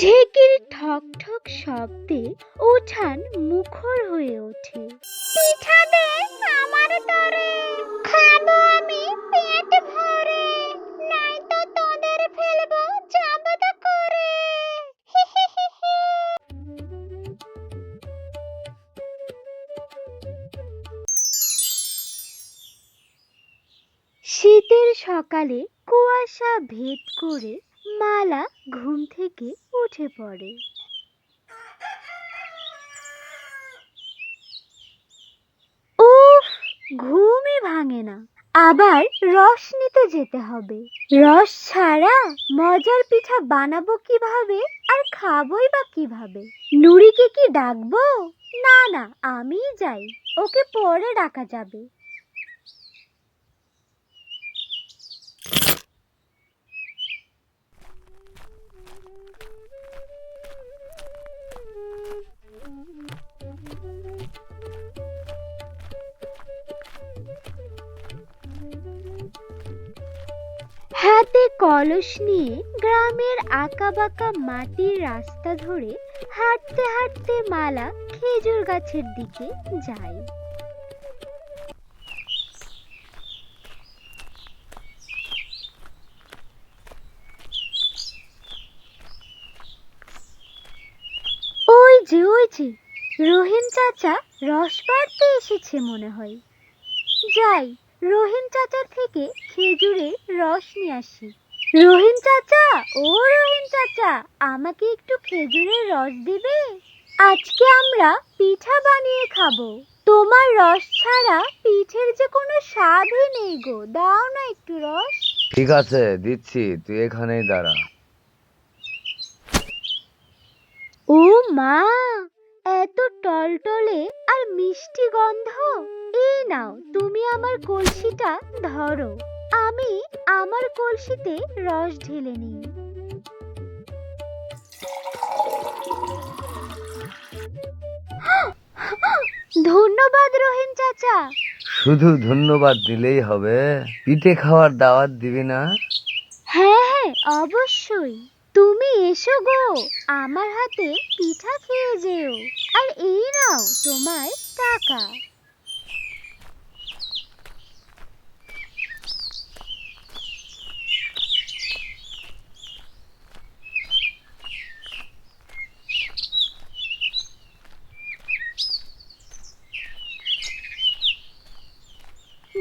ঢেকির ঠক ঠক শব্দে উঠান মুখর হয়ে ওঠে। পিঠা দে আমার খাব আমি পেট ভরে তোদের ফেলব করে। শীতের সকালে কুয়াশা ভেদ করে মালা ঘুম থেকে উঠে পড়ে। উফ, ঘুমই ভাঙে না। আবার রস নিতে যেতে হবে। রস ছাড়া মজার পিঠা বানাবো কীভাবে আর খাবোই বা কীভাবে? নুরিকে কি ডাকবো? না না, আমিই যাই। ওকে পরে ডাকা যাবে। হাতে কলস নিয়ে গ্রামের আঁকাবাঁকা মাটির রাস্তা ধরে হাঁটতে হাঁটতে মালা খেজুর গাছের দিকে যায়। ওই যে ওই যে, রহিম চাচা রস পাড়তে এসেছে মনে হয়। যাই রহিম চাচার থেকে খেজুরের রস নিয়ে আসি। রহিম চাচা ও রহিম চাচা আমাকে একটু খেজুরের রস দিবে? আজকে আমরা পিঠা বানিয়ে খাব। তোমার রস ছাড়া পিঠের যে কোনো স্বাদই নেই গো। দাও না একটু রস। ঠিক আছে দিচ্ছি তুই এখানেই দাঁড়া। ও মা এত টলটলে আর মিষ্টি গন্ধ। এই নাও তুমি আমার কলসিটা ধরো। আমি আমার কলসিতে রস ঢেলে নিই। ধন্যবাদ রহিম চাচা। শুধু ধন্যবাদ দিলেই হবে। পিঠে খাওয়ার দাওয়াত দিবি না? হ্যাঁ হ্যাঁ অবশ্যই। তুমি এসো গো আমার হাতে পিঠা খেয়ে যেও। আর এই নাও তোমার টাকা।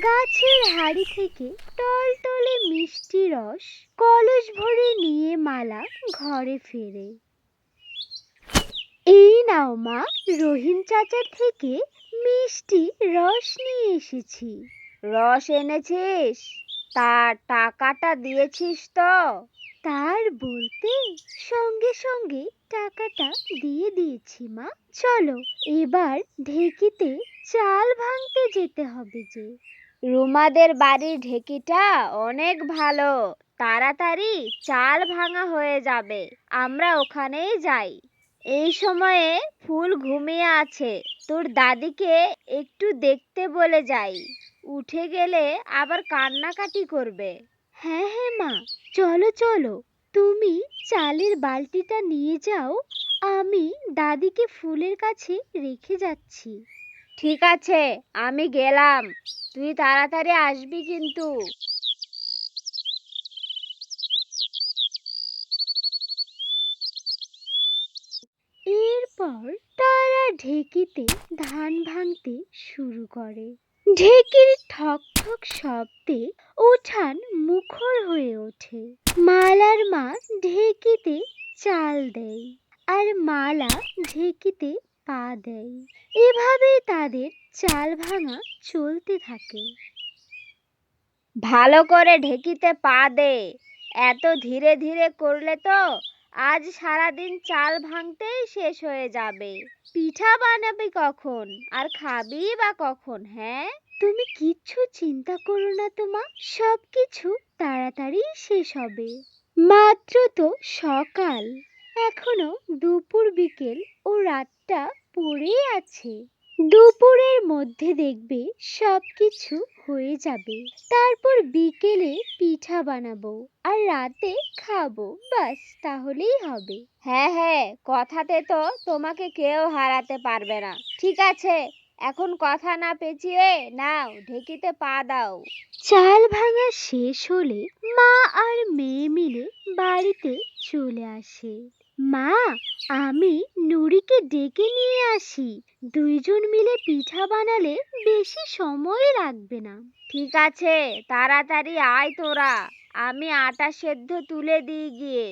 গাছের হাড়ি থেকে টলটলে মিষ্টি রস কলস ভরে নিয়ে মালা ঘরে ফেরে। এই নাও মা রহিম চাচার থেকে মিষ্টি রস নিয়ে এসেছি। রস এনেছিস? তার টাকাটা দিয়েছিস তো। তার বলতে সঙ্গে সঙ্গে টাকাটা দিয়ে দিয়েছি মা। চলো এবার ঢেকিতে চাল ভাঙতে যেতে হবে যে। রুমাদের বাড়ির ঢেকিটা অনেক ভালো। তাড়াতাড়ি চাল ভাঙা হয়ে যাবে। আমরা ওখানেই যাই। এই সময়ে ফুল ঘুমিয়ে আছে। তোর দাদিকে একটু দেখতে বলে যাই। উঠে গেলে আবার কান্নাকাটি করবে। হ্যাঁ হ্যাঁ মা, চলো চলো। তুমি চালের বালতিটা নিয়ে যাও। আমি দাদিকে ফুলের কাছে রেখে যাচ্ছি। ঠিক আছে আমি গেলাম। তুই তাড়াতাড়ি আসবি কিন্তু। এরপর তারা ঢেকিতে ধান ভাঙতে শুরু করে। ঢেকির ঠক ঠক শব্দে উঠান মুখর হয়ে ওঠে। মালার মা ঢেকিতে চাল দেয় আর মালা ঢেকিতে পা দেয়। এভাবে তাদের চাল ভাঙা চলতে থাকে। ভালো করে ঢেকিতে পা দে। এত ধীরে ধীরে করলে তো আজ সারাদিন চাল ভাঙতেই শেষ হয়ে যাবে। পিঠা বানাবি কখন? আর খাবি বা কখন হ্যাঁ? তুমি কিচ্ছু চিন্তা করো না তোমা সব কিছু তাড়াতাড়ি শেষ হবে। মাত্র তো সকাল। এখনও দুপুর বিকেল ও রাতটা পড়েই আছে। দুপুরের মধ্যে দেখবে সবকিছু হয়ে যাবে। তারপর বিকেলে পিঠা বানাবো আর রাতে খাব। বাস তাহলেই হবে। হ্যাঁ হ্যাঁ কথাতে তো তোমাকে কেউ হারাতে পারবে না। ঠিক আছে এখন কথা না পেঁচিয়ে নাও ঢেকিতে পা দাও। চাল ভাঙা শেষ হলে মা আর মেয়ে মিলে বাড়িতে চলে আসে। মা, আমি নুরিকে ডেকে নিয়ে আসি। দুইজন মিলে পিঠা বানালে বেশি সময় লাগবে না। ঠিক আছে, তাড়াতাড়ি আয় তোরা। আমি আটা সেদ্ধ তুলে দিই গিয়ে।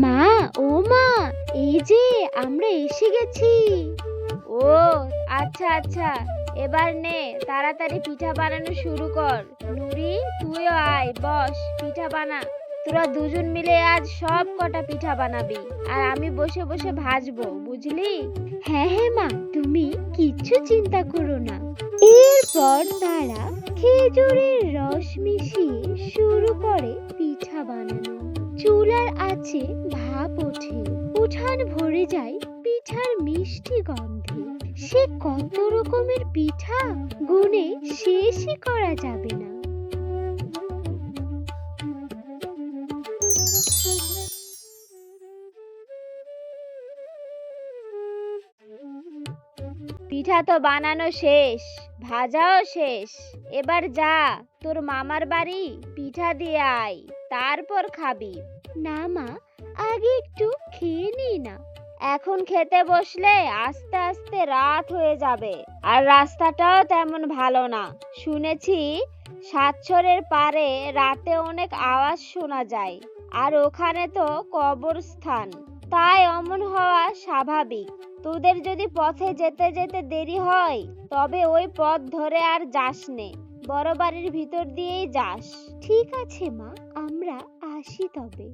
মা ও মা এই যে আমরা এসে গেছি। ও আচ্ছা আচ্ছা এবার নে তাড়াতাড়ি পিঠা বানানো শুরু কর। নুরি তুইও আয় বস পিঠা বানা। তোরা দুজন মিলে আজ সব কটা পিঠা বানাবি আর আমি বসে বসে ভাজবো বুঝলি? হ্যাঁ হ্যাঁ মা তুমি কিচ্ছু চিন্তা করো না। এরপর তারা খেজুরের রস মিশিয়ে শুরু করে পিঠা আছে ভাপ ওঠে, উঠান ভরে যায় পিঠার মিষ্টি গন্ধে। সে কত রকমের পিঠা গুনে শেষই করা যাবে না। পিঠা তো বানানো শেষ, ভাজাও শেষ। এবার যা, তোর মামার বাড়ি, পিঠা দিয়ে আয়, তারপর খাবি। না মা, আগে একটু খেয়ে নি না। এখন খেতে বসলে আস্তে আস্তে রাত হয়ে যাবে, আর রাস্তাটাও তেমন ভালো না। শুনেছি সাতছরের পারে রাতে অনেক আওয়াজ শোনা যায়, আর ওখানে তো কবরস্থান। তাই অমন হওয়া স্বাভাবিক। তোদের যদি পথে যেতে যেতে দেরি হয়, তবে ওই পথ ধরে আর যাস নে বড় বাড়ির ভিতর দিয়েই যাস। ঠিক আছে মা আসি তবে।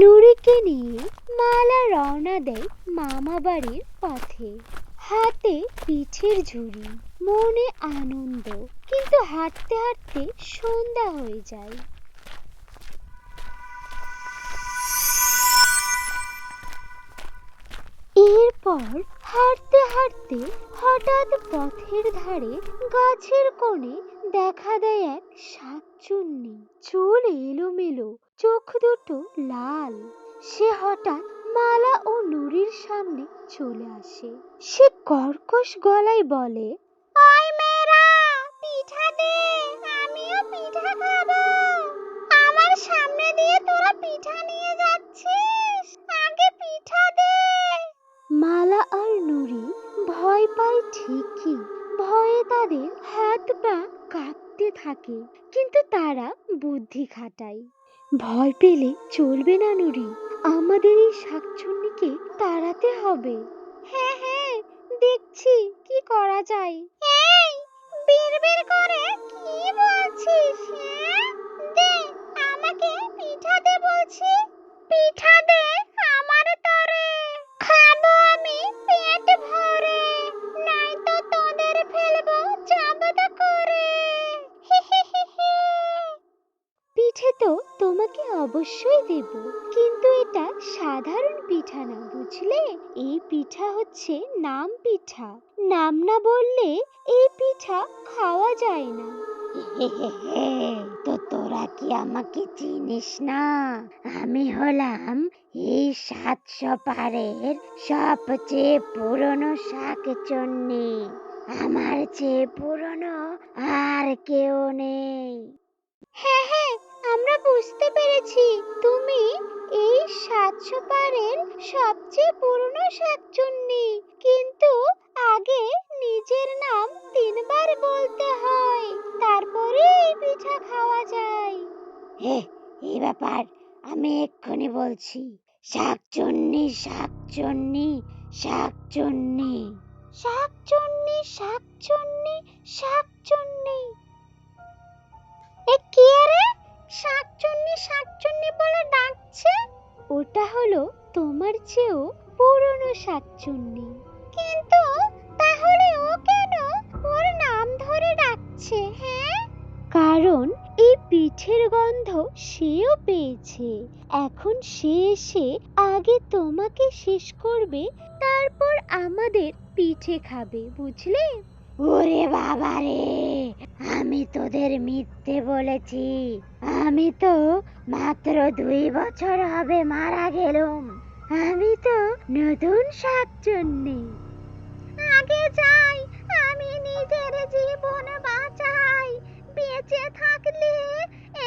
নুরিকে নিয়ে মালা রওনা দেয় মামা বাড়ির পথে। হাতে পিঠের ঝুড়ি, মনে আনন্দ, কিন্তু হাঁটতে হাঁটতে সন্ধ্যা হয়ে যায়। এরপর হাঁটতে হাঁটতে হঠাৎ পথের ধারে গাছের কোণে দেখা দেয় এক শাকচুন্নি। চুল এলোমেলো, চোখ দুটো লাল। সে হঠাৎ মালা ও নুরির সামনে চলে আসে। সে কর্কশ গলায় বলে পায় ঠিকই। ভয়ে তাদের হাত পা কাঁপতে থাকে, কিন্তু তারা বুদ্ধি খাটায়। ভয় পেলে চলবে না নুরি, আমাদের এই শাকচুন্নিকে তাড়াতে হবে। হ্যাঁ হ্যাঁ দেখছি কি করা যায়। এই বিড়বিড় করে, কি বলছিস হ্যাঁ? দে, আমাকে পিঠা দে বলছি। পিঠা দে? অবশ্যই দেব। কিন্তু এটা সাধারণ পিঠা না বুঝলে? এই পিঠা হচ্ছে নাম পিঠা। নাম না বললে এই পিঠা খাওয়া যায় না। তো তোরা কি আমাকে চিনিস না? আমি হলাম এই সাতশো পারের সবচেয়ে পুরনো শাক চন্নি। আমার চেয়ে পুরনো আর কেউ নেই। হ্যাঁ হ্যাঁ আমরা বুঝতে পেরেছি। তুমি এই সাতশো পারের সবচেয়ে পুরনো শাকচুন্নি। কিন্তু আগে নিজের নাম তিনবার বলতে হয়। তারপরে এই পিঠা খাওয়া যায়। হে এই ব্যাপার আমি এক্ষুনি বলছি। শাকচুন্নি শাকচুন্নি শাকচুন্নি। শাকচুন্নি শাকচুন্নি শাকচুন্নি। এ কে রে? শাকচুন্নি শাকচুন্নি বলে ডাকছে? ওটা হলো তোমার চেয়েও পুরনো শাকচুন্নি কিন্তু তাহলে ও কেন ওর নাম ধরে ডাকছে হ্যাঁ? কারণ এই পিঠের গন্ধ সেও পেয়েছে। এখন সে এসে আগে তোমাকে শেষ করবে, তারপর আমাদের পিঠে খাবে, বুঝলে? ওরে বাবা রে আমি তোদের মিথ্যে বলেছি। আমি তো মাত্র দুই বছর হবে মারা গেলুম। আমি তো নতুন শাকচুন্নি। আগে যাই, আমি নিজের জীবন বাঁচাই। বেঁচে থাকলে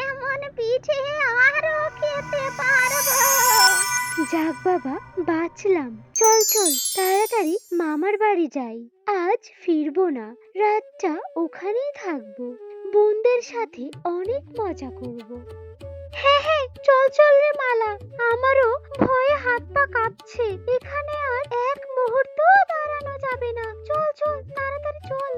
এমন পিঠে আরও খেতে পারব। যাক বাবা, বাঁচলাম। চল চল, তাড়াতাড়ি মামার বাড়ি যাই। আজ ফিরবো না, রাতটা ওখানেই থাকব। বোনদের সাথে অনেক মজা করব। হ্যাঁ হ্যাঁ চল চল রে মালা, আমারও ভয়ে হাত পা কাঁপছে। এখানে আর এক মুহূর্ত দাঁড়ানো যাবে না। চল চল, তাড়াতাড়ি চল।